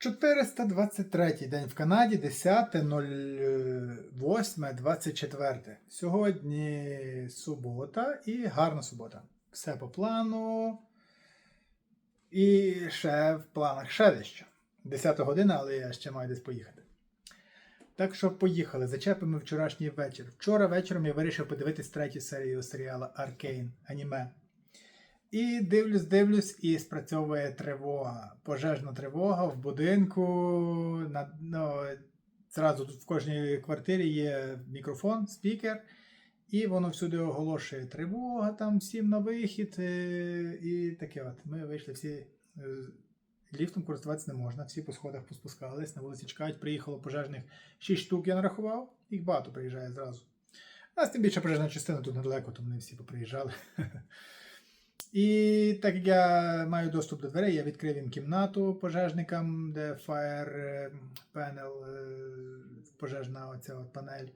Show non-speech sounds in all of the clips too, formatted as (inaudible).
423 день в Канаді, 10.08.24. Сьогодні субота і гарна субота. Все по плану. І ще в планах ще дещо. 10 година, але я ще маю десь поїхати. Так що поїхали. Зачепимо вчорашній вечір. Вчора вечором я вирішив подивитись третю серію серіалу Аркейн аніме. І дивлюсь, дивлюсь, і спрацьовує тривога. Пожежна тривога в будинку. На, ну, зразу в кожній квартирі є мікрофон, спікер, і воно всюди оголошує тривога, там всім на вихід. е, І таке от. Ми вийшли всі. е, Ліфтом користуватися не можна, всі по сходах поспускались, на вулиці чекають, приїхало пожежних 6 штук, я нарахував, їх багато приїжджає зразу. У нас тим більше пожежна частина тут недалеко, тому не всі поприїжджали. (laughs) І так як я маю доступ до дверей, я відкрив їм кімнату пожежникам, де Fire е, Panel, е, пожежна оця от панель.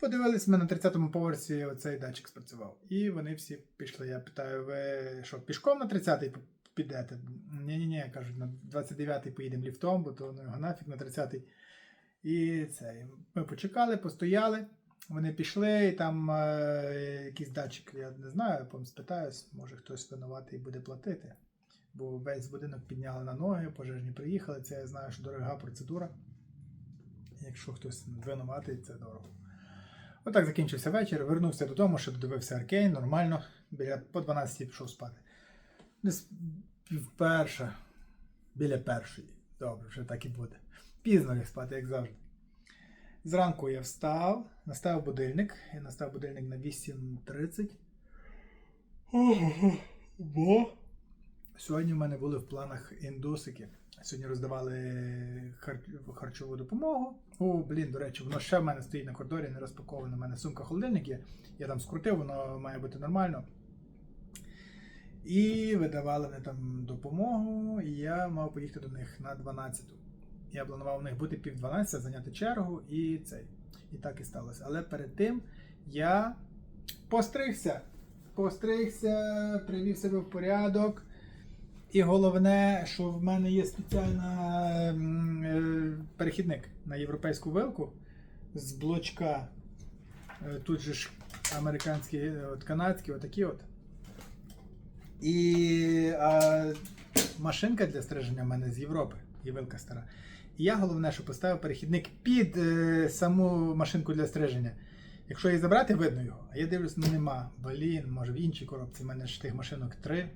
Подивились, ми на 30-му поверсі оцей датчик спрацював. І вони всі пішли. Я питаю, ви що, пішком на 30-й підете? Ні-ні-ні, кажуть, на 29-й поїдемо ліфтом, бо то ну його нафіг на 30-й. І це. Ми почекали, постояли. Вони пішли, і там е, якийсь датчик, я не знаю, я спитаюсь, може хтось винуватий буде платити. Бо весь будинок підняли на ноги, пожежні приїхали. Це я знаю, що дорога процедура. Якщо хтось винуватий, це дорого. Отак закінчився вечір. Вернувся додому, ще додивився Аркейн, нормально. Біля по 12 пішов спати. Десь пів перша, біля першої. Добре, вже так і буде. Пізно ліг спати, як завжди. Зранку я встав, наставив будильник. Я настав будильник на 8.30. Бо сьогодні в мене були в планах індусики. Сьогодні роздавали хар- харчову допомогу. О, блін, до речі, воно ще в мене стоїть на коридорі, не розпаковано. У мене сумка холодильник є. Я там скрутив, воно має бути нормально. І видавали вони там допомогу, і я мав поїхати до них на 12. Я планував у них бути пів 12, зайняти чергу і цей. І так і сталося. Але перед тим я постригся. Постригся, привів себе в порядок. І головне, що в мене є спеціальна е, перехідник на європейську вилку з блочка. Е, Тут же ж американські, е, от, канадські, отакі от. І а, машинка для стриження в мене з Європи, є вилка стара. І я головне, що поставив перехідник під е, саму машинку для стриження. Якщо її забрати, видно його. А я дивлюсь, ну нема. Блін, може в іншій коробці. У мене ж тих машинок три.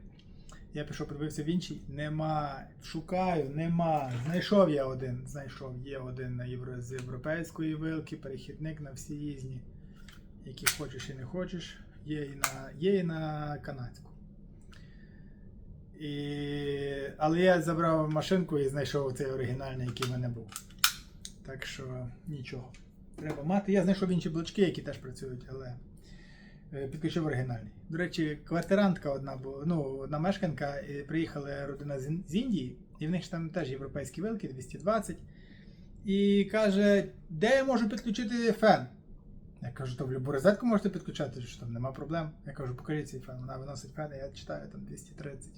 Я пішов, подивився в іншій. Нема. Шукаю, нема. Знайшов я один. Знайшов, є один на євро... з європейської вилки, перехідник на всі різні. Які хочеш і не хочеш. Є і на, є і на канадську. І... Але я забрав машинку і знайшов цей оригінальний, який в мене був. Так що нічого. Треба мати. Я знайшов інші блочки, які теж працюють, але е, підключив оригінальний. До речі, квартирантка одна була, ну, одна мешканка, і приїхала родина з, Індії, і в них ж там теж європейські вилки 220. І каже, де я можу підключити фен? Я кажу, то в любу розетку можете підключати, що там нема проблем. Я кажу, покажіть цей фен. Вона виносить фен, я читаю там 230.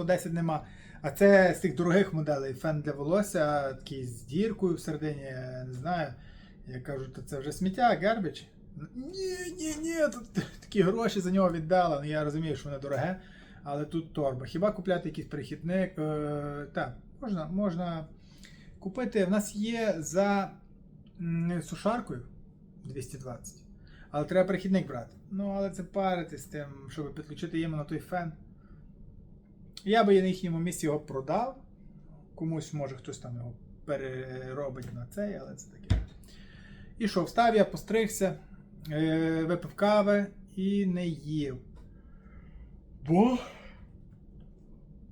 110 нема. А це з тих дорогих моделей фен для волосся, такий з діркою всередині, я не знаю. Я кажу, то це вже сміття, гарбіч. Ні, ні, ні, тут (laughs) такі гроші за нього віддала. Ну я розумію, що воно дороге, але тут торба. Хіба купляти якийсь перехідник? Е, так, можна, можна купити. В нас є за сушаркою 220. Але треба перехідник брати. Ну, але це парити з тим, щоб підключити іменно той фен. Я би на їхньому місці його продав. Комусь, може, хтось там його переробить на цей, але це таке. І що, встав я, постригся, е, випив кави і не їв. Бо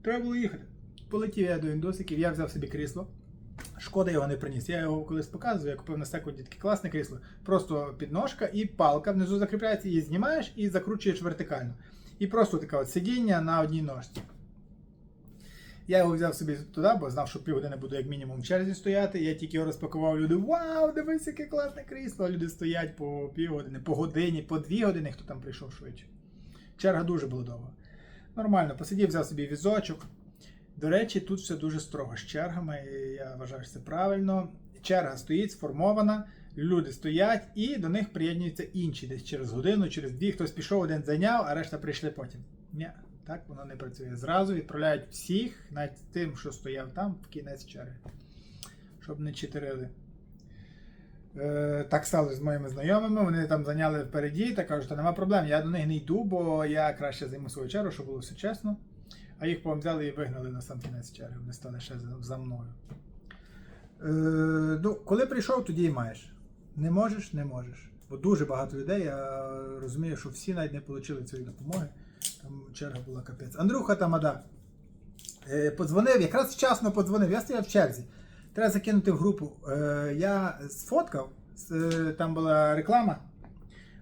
треба було їхати. Полетів я до індусиків, я взяв собі крісло. Шкода його не приніс. Я його колись показував, я купив на секунді таке класне крісло. Просто підножка і палка внизу закріпляється, її знімаєш і закручуєш вертикально. І просто таке от сидіння на одній ножці. Я його взяв собі туди, бо знав, що півгодини буду як мінімум в черзі стояти. Я тільки його розпакував, люди, вау, дивись, яке класне крісло. Люди стоять по півгодини, по годині, по дві години, хто там прийшов швидше. Черга дуже була довга. Нормально, посидів, взяв собі візочок. До речі, тут все дуже строго з чергами. Я вважаю, що це правильно. Черга стоїть, сформована, люди стоять, і до них приєднуються інші десь через годину, через дві. Хтось пішов, один зайняв, а решта прийшли потім. Ні, так воно не працює. Зразу відправляють всіх, навіть тим, що стояв там, в кінець черги, щоб не читерили. Е, так сталося з моїми знайомими, вони там зайняли впереді та кажуть, що нема проблем, я до них не йду, бо я краще займу свою чергу, щоб було все чесно. А їх взяли і вигнали на сам кінець черги, вони стали ще за, мною. Е, ну, коли прийшов, тоді і маєш. Не можеш, не можеш. Бо дуже багато людей, я розумію, що всі навіть не отримали цієї допомоги. Там черга була капець. Андрюха Тамада е, подзвонив, якраз вчасно подзвонив, я стояв в черзі. Треба закинути в групу. Е, я сфоткав, с- там була реклама.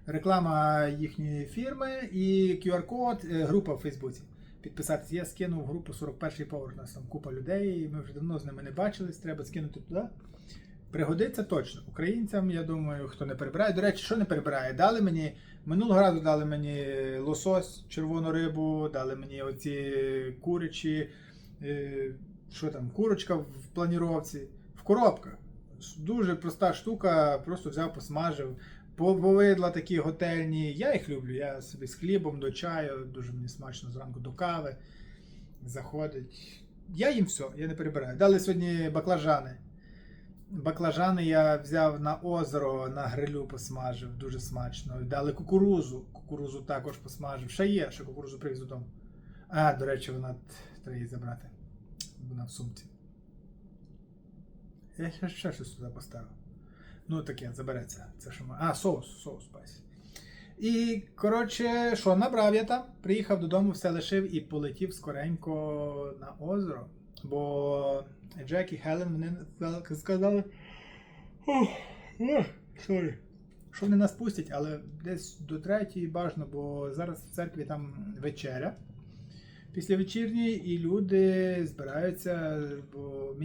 Реклама їхньої фірми і QR-код, е, група в Фейсбуці. Підписатися. Я скинув групу 41-й поверх. У нас там купа людей. Ми вже давно з ними не бачились. Треба скинути туди. Пригодиться точно. Українцям, я думаю, хто не перебирає. До речі, що не перебирає? Дали мені минулого разу дали мені лосось, червону рибу, дали мені оці курячі, е, що там, курочка в планіровці, в коробках. Дуже проста штука, просто взяв, посмажив. Повидла такі готельні. Я їх люблю. Я собі з хлібом до чаю, дуже мені смачно зранку до кави. Заходить. Я їм все, я не перебираю. Дали сьогодні баклажани. Баклажани я взяв на озеро, на грилю посмажив, дуже смачно. Дали кукурузу. Кукурузу також посмажив. Ще є, ще кукурузу привіз додому. А, до речі, вона треба її забрати. Вона в сумці. Я ще, ще щось туди поставив. Ну таке, забереться. Це що ми. А, соус, соус спайсі. І, коротше, що, набрав я там, приїхав додому, все лишив і полетів скоренько на озеро. Бо Джек і Хелен вони сказали. Sorry. Що вони нас пустять, але десь до третьої бажано, бо зараз в церкві там вечеря. Після вечірньої і люди збираються, бо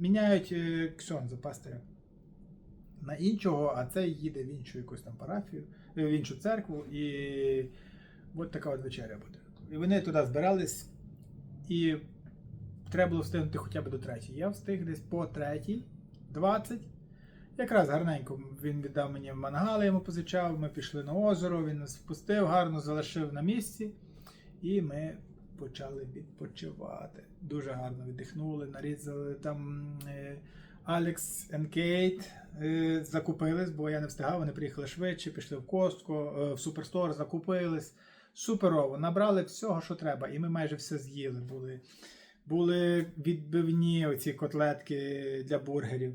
міняють е, ксьонза, пастиря на іншого, а цей їде в іншу якусь там парафію, е, в іншу церкву, і от така от вечеря буде. І вони туди збирались, і треба було встигнути хоча б до третій. Я встиг десь по третій, 20. Якраз гарненько він віддав мені мангали, йому позичав, ми пішли на озеро, він нас впустив, гарно залишив на місці, і ми почали відпочивати. Дуже гарно віддихнули, нарізали там. Алекс і Кейт е, закупились, бо я не встигав, вони приїхали швидше, пішли в костку, е, в суперстор, закупились. Суперово, набрали всього, що треба, і ми майже все з'їли. Були, були відбивні оці котлетки для бургерів,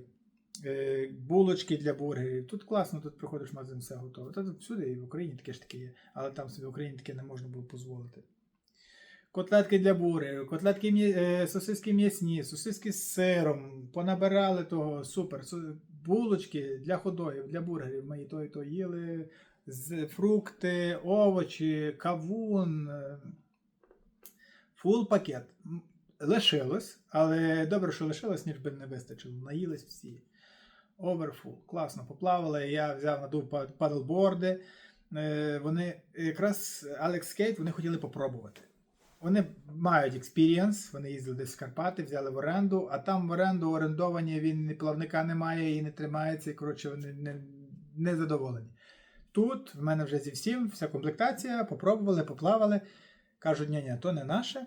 е, булочки для бургерів. Тут класно, тут приходиш в магазин, все готове. Та тут всюди, і в Україні таке ж таке є, але там собі в Україні таке не можна було дозволити. Котлетки для бургерів, котлетки е, сосиски м'ясні, сосиски з сиром, понабирали того, супер. Булочки для ходоїв, для бургерів. Ми і то, і то їли. Фрукти, овочі, кавун. е, Фул пакет. Лишилось, але добре, що лишилось, ніж би не вистачило. Наїлись всі. Оверфул. Класно поплавали. Я взяв надув па- падлборди. Е, Вони якраз Алекс Кейт вони хотіли попробувати. Вони мають експірієнс, вони їздили десь в Карпати, взяли в оренду, а там в оренду орендовані він ні плавника немає і не тримається, і коротше вони не, не задоволені. Тут в мене вже зі всім, вся комплектація, попробували, поплавали. Кажуть, ні, ні, то не наше,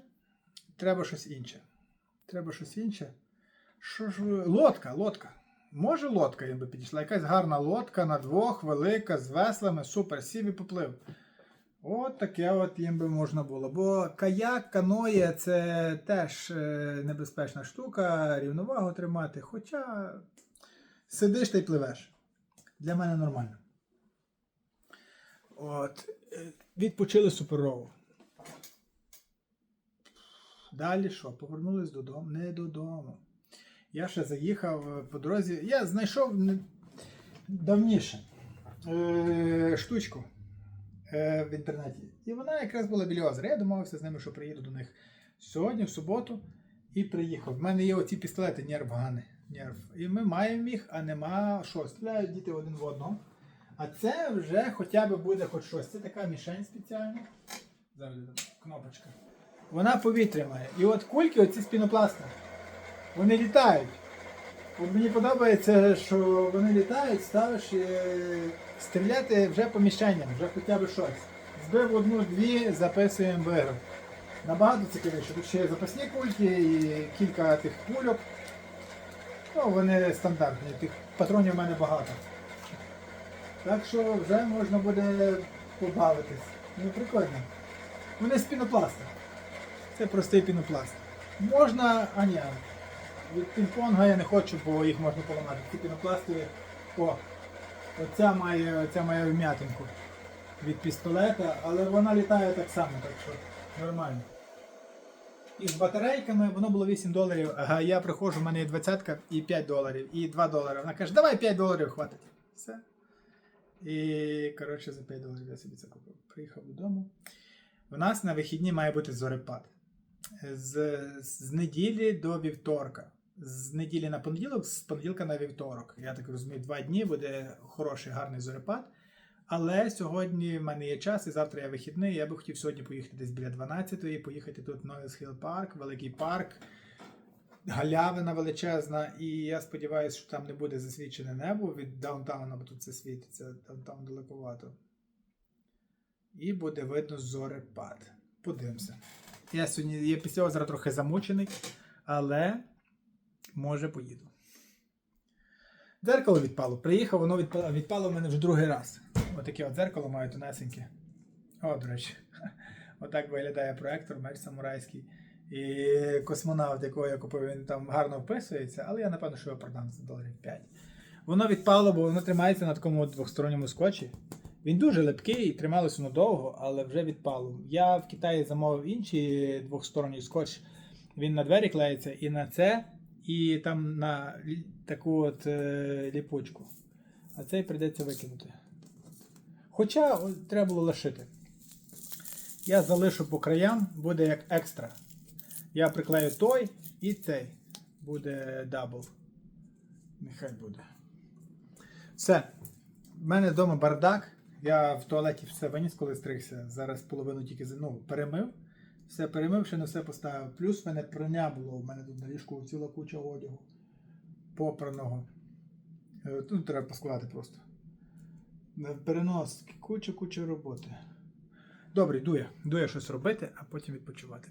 треба щось інше. Треба щось інше. Що ж ви- Лодка, лодка. Може, лодка їм би підійшла. Якась гарна лодка на двох, велика, з веслами, супер, сів і поплив. От таке от їм би можна було. Бо каяк, каноє це теж е, небезпечна штука, рівновагу тримати. Хоча сидиш та й пливеш. Для мене нормально. От. е, Відпочили суперово. Далі що? Повернулись додому? Не додому. Я ще заїхав е, по дорозі. Я знайшов давніше е, штучку е, в інтернеті. І вона якраз була біля озера. Я домовився з ними, що приїду до них сьогодні, в суботу, і приїхав. В мене є оці пістолети нервгани. Нерв. І ми маємо їх, а нема що. Стріляють діти один в одного. А це вже хоча б буде хоч щось. Це така мішень спеціальна. Зараз кнопочка. Вона повітря має. І от кульки, оці з пінопласту, вони літають. От мені подобається, що вони літають, ставиш е, стріляти вже поміщенням, вже хоча б щось. Збив одну-дві, записуємо виграв. Набагато цікавіше. Тут ще є запасні кульки і кілька тих кульок. Ну, вони стандартні, тих патронів в мене багато. Так що вже можна буде побавитись. Ну, прикольно. Вони з. Це простий пінопласт. Можна, а ні. Від пінг-понга я не хочу, бо їх можна поламати. Ці пінопластові. О, оця має, оця має вм'ятинку від пістолета, але вона літає так само, так що нормально. І з батарейками воно було 8 доларів, а я приходжу, в мене є 20 і 5 доларів, і 2 долари. Вона каже, давай 5 доларів хватить. Все. І коротше за 5 доларів я собі це купив. Приїхав додому. У нас на вихідні має бути зорепад. З, з неділі до вівторка. З неділі на понеділок, з понеділка на вівторок. Я так розумію, два дні буде хороший, гарний зорепад. Але сьогодні в мене є час, і завтра я вихідний. Я би хотів сьогодні поїхати десь біля 12-ї, поїхати тут Noise Hill Park, великий парк, галявина величезна. І я сподіваюся, що там не буде засвічене небо від даунтауна, бо тут це світиться, даунтаун далековато. І буде видно зорепад. Подивимося. Я сьогодні я після озера трохи замучений, але може поїду. Дзеркало відпало. Приїхав, воно відпало, відпало в мене вже другий раз. Отаке от дзеркало маю тонесеньке. О, до речі. (laughs) Отак виглядає проектор, меч самурайський. І космонавт, якого я купив, він там гарно вписується, але я напевно, що його продам за доларів 5. Воно відпало, бо воно тримається на такому двохсторонньому скотчі. Він дуже липкий і трималось воно довго, але вже відпало. Я в Китаї замовив інший двохсторонній скотч. Він на двері клеїться і на це, і там на таку от е, ліпучку. А цей прийдеться викинути. Хоча о, треба було лишити. Я залишу по краям, буде як екстра. Я приклею той і цей. Буде дабл. Нехай буде. Все. У мене вдома бардак. Я в туалеті все виніс, коли стригся. Зараз половину тільки ну, перемив. Все перемив, ще не все поставив. Плюс в мене прання було. У мене тут на ліжку ціла куча одягу. Попраного. Е, Тут треба поскладати просто. Перенос, куча-куча роботи. Добре. Йду я щось робити, а потім відпочивати.